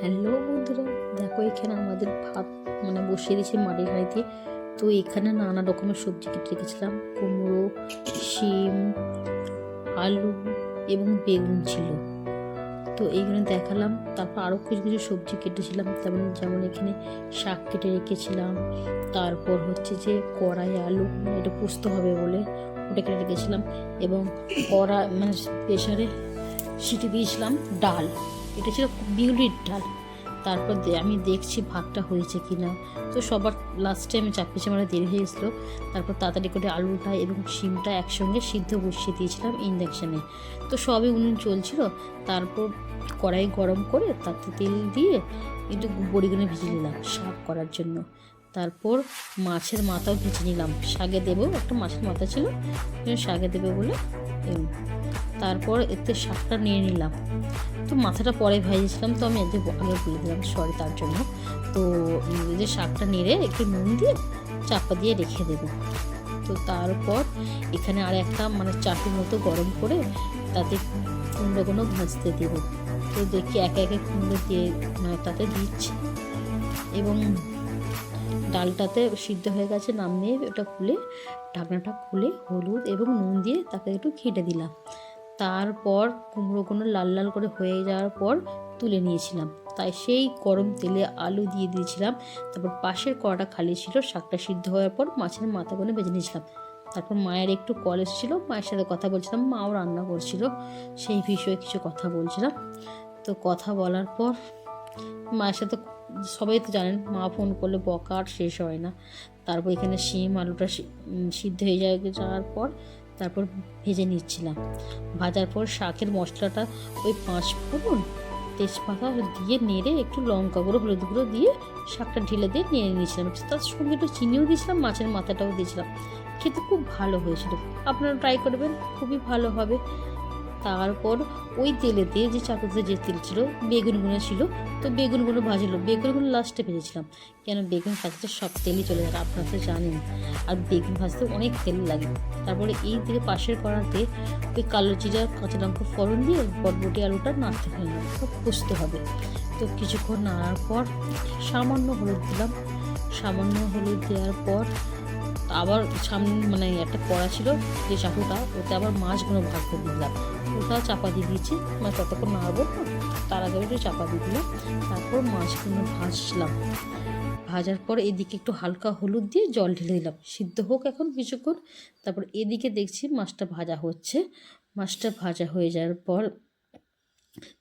Hello বন্ধুরা, দেখো এখানে আমাদের ভাত মানে বসিয়ে দিয়েছি মাটির হাঁড়িতে। তো এখানে নানা রকমের সবজি কেটে রেখেছিলাম। কুমড়ো, শিম, আলু এবং বেগুন ছিল। তো এইগুলো দেখালাম, তারপর আরও কিছু কিছু সবজি কেটেছিলাম। তেমন যেমন এখানে শাক কেটে রেখেছিলাম। তারপর হচ্ছে যে কড়াই আলু, এটা পুষতে হবে বলে ওটা কেটে রেখেছিলাম। এবং কড়া মানে প্রেশারে সিটি দিয়েছিলাম ডাল। এটা ছিল বিউলির ডাল। তারপর আমি দেখছি ভাতটা হয়েছে কি না তো সবার লাস্টে আমি চাপিয়ে চামারা দেরি হয়ে গেছিল। তারপর তাড়াতাড়ি করে আলুটা এবং শিমটা একসঙ্গে সিদ্ধ বসিয়ে দিয়েছিলাম ইন্ডাকশানে তো সবই উনুন চলছিল। তারপর কড়াই গরম করে তাতে তেল দিয়ে একটু বড়িগুলো ভেজে নিলাম সাফ করার জন্য। তারপর মাছের মাথাও ভেজে নিলাম। শাকে দেবো, একটা মাছের মাথা ছিল শাকে দেবে বলে তারপর এতে শাকটা নিয়ে নিলাম। তো মাথাটা পরে ভেজেছিলাম তো আমি আগে আগে বলে দিলাম সরি তার জন্য। তো যে শাকটা নেড়ে একটু নুন দিয়ে চাপা দিয়ে রেখে দেবো। তো তারপর এখানে আর একটা মানে চাটুর মতো গরম করে তাতে কুমড়োগুলো ভাজতে দেবো। তো দেখি একে একে কুমড়ো দিয়ে মানে তাতে দিচ্ছি। এবং ডালটাতে সিদ্ধ হয়ে গেছে নাম নিয়ে ওটা খুলে, ঢাকনাটা খুলে হলুদ এবং নুন দিয়ে তাকে একটু খেটে দিলাম। তারপর কুমড়োগুলো লাল লাল করে হয়ে যাওয়ার পর তুলে নিয়েছিলাম। তাই সেই গরম তেলে আলু দিয়ে দিয়েছিলাম। তারপর পাশের কড়াটা খালি ছিল, শাকটা সিদ্ধ হওয়ার পর মাছের মাথাগুলো বেজে নিয়েছিলাম। তারপর মায়ের একটু কল এসেছিল, মায়ের সাথে কথা বলছিলাম, মাও রান্না করছিল, সেই বিষয়ে কিছু কথা বলছিলাম। তো কথা বলার পর মায়ের সাথে সবাই তো জানেন, মা ফোন করলে বকা আর শেষ হয় না। তারপর এখানে শিম আলুটা সিদ্ধ হয়ে যায়, যাওয়ার পর তারপর ভেজে নিচ্ছিলাম। ভাজার পর শাকের মশলাটা ওই পাঁচ ফোড়ন তেজপাতা দিয়ে নেড়ে একটু লঙ্কা গুঁড়ো, হলুদ গুঁড়ো দিয়ে শাকটা ঢেলে দিয়ে নিয়ে নিয়েছিলাম। তার সঙ্গে একটু চিনিও দিয়েছিলাম, মাছের মাথাটাও দিয়েছিলাম। খেতে খুব ভালো হয়েছিল। আপনারা ট্রাই করবেন, খুবই ভালো হবে। তারপর ওই তেলেতে যে চাটুতে যে তেল ছিল, বেগুনগুলো ছিল, তো বেগুনগুলো ভাজলো। বেগুনগুলো লাস্টে ভেজেছিলাম। কেন? বেগুন ভাজতে সব তেলই চলে যায় আপনারা তো জানেন। আর বেগুন ভাজতে অনেক তেল লাগে। তারপরে এই দিকে পাশের কড়াতে ওই কালো জিরা, কাঁচা লঙ্কা, ফোড়ন দিয়ে বটবটি, আলুটা নাড়তে খুব কষতে হবে। তো কিছুক্ষণ নাড়ার পর সামান্য হলুদ দিলাম। সামান্য হলুদ দেওয়ার পর আবার সামনে মানে একটা কড়া ছিল, যে চাকুটা ওতে আবার মাছগুলো ভাগ করে দিলাম। ওটা চাপা দিয়ে দিয়েছি। মানে ততক্ষণ নাড়বো। তার আগে একটু চাপা দিয়ে দিলাম। তারপর মাছগুলো ভাজলাম। ভাজার পর এদিকে একটু হালকা হলুদ দিয়ে জল ঢেলে দিলাম। সিদ্ধ হোক এখন কিছুক্ষণ। তারপর এদিকে দেখছি মাছটা ভাজা হচ্ছে। মাছটা ভাজা হয়ে যাওয়ার পর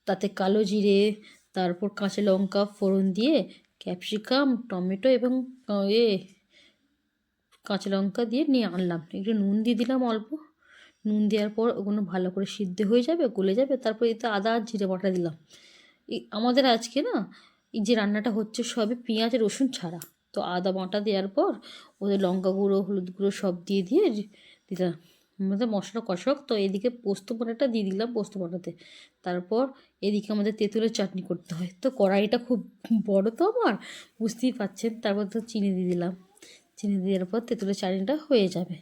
তাতে কালো জিরে, তারপর কাঁচা লঙ্কা, ফোড়ন দিয়ে ক্যাপসিকাম, টমেটো এবং, এ, কাঁচা লঙ্কা দিয়ে নিয়ে আনলাম। একটু নুন দিয়ে দিলাম অল্প। নুন দেওয়ার পর ওগুলো ভালো করে সিদ্ধ হয়ে যাবে, গলে যাবে, তারপর এতে আদা আর জিরে বাটা দিলাম। আমাদের আজকে না, এই যে রান্নাটা হচ্ছে সবই পেঁয়াজ, রসুন ছাড়া। তো আদা বাটা দেওয়ার পর ওদের লঙ্কা গুঁড়ো, হলুদ গুঁড়ো সব দিয়ে দিয়ে দিলাম। আমাদের মশলা কষক, তো এদিকে পোস্ত বাটাটা দিয়ে দিলাম পোস্ত বাটাতে। তারপর এদিকে আমাদের তেঁতুলের চাটনি করতে হয়। তো কড়াইটা খুব বড় তো আমার, বুঝতেই পারছেন। তারপর তো চিনি দিয়ে দিলাম। চিনি দেওয়ার পর তেঁতুলের চাটনিটা হয়ে যাবে।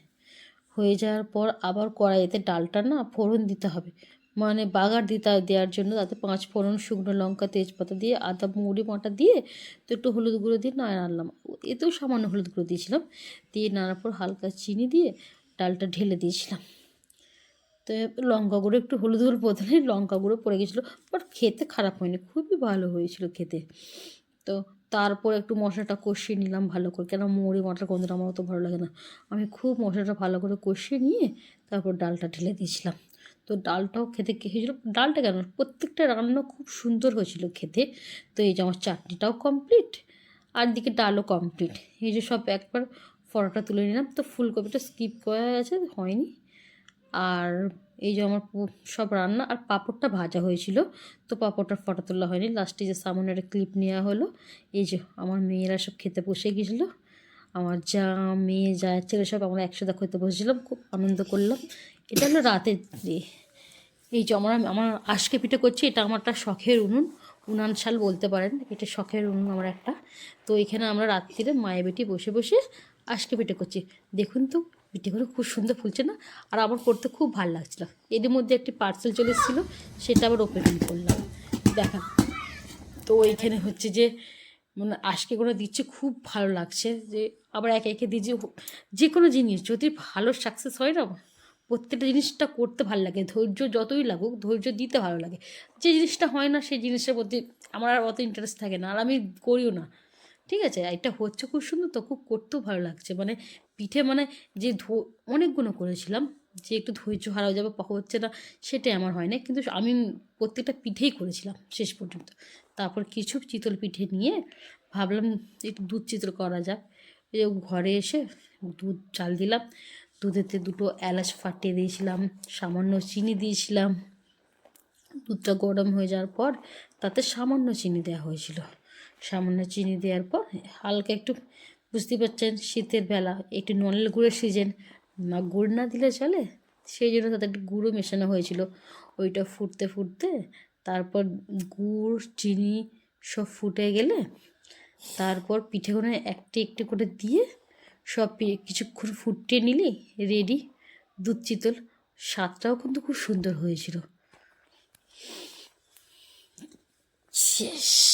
হয়ে যাওয়ার পর আবার কড়াইতে ডালটা না ফোড়ন দিতে হবে। মানে বাগার দিতে দেওয়ার জন্য। তাতে পাঁচ ফোড়ন, শুকনো লঙ্কা, তেজপাতা দিয়ে আদা, মুড়ি বাটা দিয়ে তো একটু হলুদ গুঁড়ো দিয়ে নাড়া নাড়লাম এতেও সামান্য হলুদ গুঁড়ো দিয়েছিলাম। দিয়ে নাড়ার পর হালকা চিনি দিয়ে ডালটা ঢেলে দিয়েছিলাম। তো লঙ্কা গুঁড়ো, একটু হলুদ গুঁড়ো বদলে লঙ্কা গুঁড়ো পড়ে গেছিল। বাট খেতে খারাপ হয়নি, খুবই ভালো হয়েছিল খেতে। তো তারপর একটু মশলাটা কষিয়ে নিলাম ভালো করে। কেন মুড়ি মটর গন্ধটা আমার অত ভালো লাগে না। আমি খুব মশলাটা ভালো করে কষিয়ে নিয়ে তারপর ডালটা ঢেলে দিয়েছিলাম। তো ডালটাও খেতে হয়েছিল ডালটা কেন? প্রত্যেকটা রান্না খুব সুন্দর হয়েছিল খেতে। তো এই যে আমার চাটনিটাও কমপ্লিট আর দিকে ডালও কমপ্লিট এই যে সব একবার ফটোটা তুলে নিলাম। তো ফুলকপিটা স্কিপ করা আছে হয়নি। আর এই যে আমার সব রান্না আর পাঁপড়টা ভাজা হয়েছিল। তো পাঁপড়টার ফটো তোলা হয়নি। লাস্টে যে সামনে একটা ক্লিপ নেওয়া হলো। এই যে আমার মেয়েরা সব খেতে বসে গেছিল। আমার যা মেয়ে যা ছেলে সব আমরা একসাথে খেতে বসেছিলাম। খুব আনন্দ করলাম। এটা হলো রাতের দিয়ে এই যে আমরা, আমার আজকে পিঠে করছি। এটা আমার একটা শখের উনুন। উনান শাল বলতে পারেন। এটা শখের উনুন আমার একটা। তো এখানে আমরা রাত্রিরে মায়ে বেটি বসে বসে আজকে পিঠে করছি। দেখুন তো পিঠেগুলো খুব সুন্দর ফুলছে না? আর আমার করতে খুব ভালো লাগছিল। এর মধ্যে একটি পার্সেল চলে এসেছিল, সেটা আবার ওপেনিং করলাম। দেখা। তো এইখানে হচ্ছে যে মানে আজকে করে দিচ্ছে খুব ভালো লাগছে যে, আবার একে একে দিচ্ছে। যে কোনো জিনিস, যদি ভালো সাকসেস হয় না, প্রত্যেকটা জিনিসটা করতে ভালো লাগে। ধৈর্য যতই লাগুক, ধৈর্য দিতে ভালো লাগে। যে জিনিসটা হয় না, সেই জিনিসটার প্রতি আমার আর অত ইন্টারেস্ট থাকে না। আর আমি করিও না। ঠিক আছে? এটা হচ্ছে খুব সুন্দর তো, খুব করতেও ভালো লাগছে। মানে পিঠে মানে যে ধো, অনেকগুলো করেছিলাম, যে একটু ধৈর্য হারা হয়ে যাবে হচ্ছে না, সেটাই আমার হয় না কিন্তু আমি প্রত্যেকটা পিঠেই করেছিলাম শেষ পর্যন্ত। তারপর কিছু চিতল পিঠে নিয়ে ভাবলাম একটু দুধ চিতল করা যাক। এই ঘরে এসে দুধ, চাল দিলাম। দুধেতে দুটো এলাচ ফাটিয়ে দিয়েছিলাম, সামান্য চিনি দিয়েছিলাম। দুধটা গরম হয়ে যাওয়ার পর তাতে সামান্য চিনি দেওয়া হয়েছিল। সামান্য চিনি দেওয়ার পর হালকা একটু বুঝতেই পারছেন শীতের বেলা, একটু নলের গুঁড়ের সিজন। না, গুড় না দিলে চলে, সেই জন্য তাতে একটু গুঁড়ো মেশানো হয়েছিল। ওইটা ফুটতে ফুটতে তারপর গুড়, চিনি সব ফুটে গেলে তারপর পিঠেগুলো একটি একটি করে দিয়ে সব কিছুক্ষণ ফুটিয়ে নিলি রেডি দুধ চিতল, স্বাদটাও কিন্তু খুব সুন্দর হয়েছিল। শেষ।